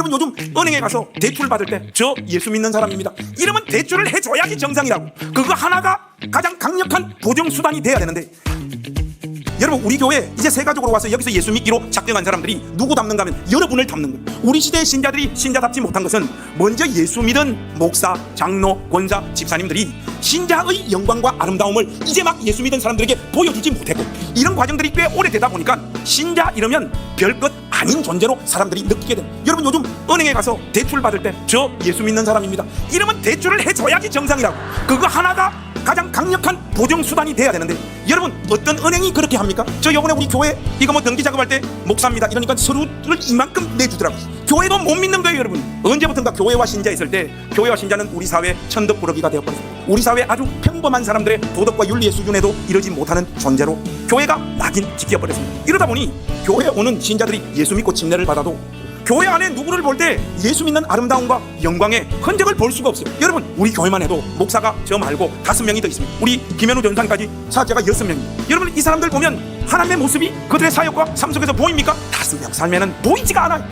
여러분 요즘 은행에 가서 대출 받을 때 저 예수 믿는 사람입니다. 이러면 대출을 해줘야지 정상이라고. 그거 하나가 가장 강력한 보정 수단이 돼야 되는데 여러분 우리 교회 이제 새 가족으로 와서 여기서 예수 믿기로 작정한 사람들이 누구 닮는가 하면 여러분을 닮는 거예요 우리 시대의 신자들이 신자답지 못한 것은 먼저 예수 믿은 목사, 장로, 권사, 집사님들이 신자의 영광과 아름다움을 이제 막 예수 믿은 사람들에게 보여주지 못했고 이런 과정들이 꽤 오래되다 보니까 신자 이러면 별것 아닌 존재로 사람들이 느끼게 됩니다 여러분 요즘 은행에 가서 대출 받을 때 저 예수 믿는 사람입니다. 이러면 대출을 해줘야지 정상이라고. 그거 하나가 가장 강력한 보정 수단이 돼야 되는데 여러분 어떤 은행이 그렇게 합니까? 저 요번에 우리 교회 이거 뭐 등기 작업할 때 목사입니다. 이러니까 서류를 이만큼 내주더라고요 교회도 못 믿는 거예요 여러분. 언제부턴가 교회와 신자 있을 때 교회와 신자는 우리 사회 천덕꾸러기가 되어버렸습니다 우리 사회 아주 평범한 사람들의 도덕과 윤리의 수준에도 이르지 못하는 존재로 교회가 낙인 찍혀버렸습니다. 이러다 보니 교회에 오는 신자들이 예수 믿고 침례를 받아도 교회 안에 누구를 볼 때 예수 믿는 아름다움과 영광의 흔적을 볼 수가 없어요. 여러분, 우리 교회만 해도 목사가 저 말고 다섯 명이 더 있습니다. 우리 김현우 전사님까지 사자가 여섯 명입니다. 여러분, 이 사람들 보면 하나님의 모습이 그들의 사역과 삶 속에서 보입니까? 다섯 명 살면은 보이지가 않아요.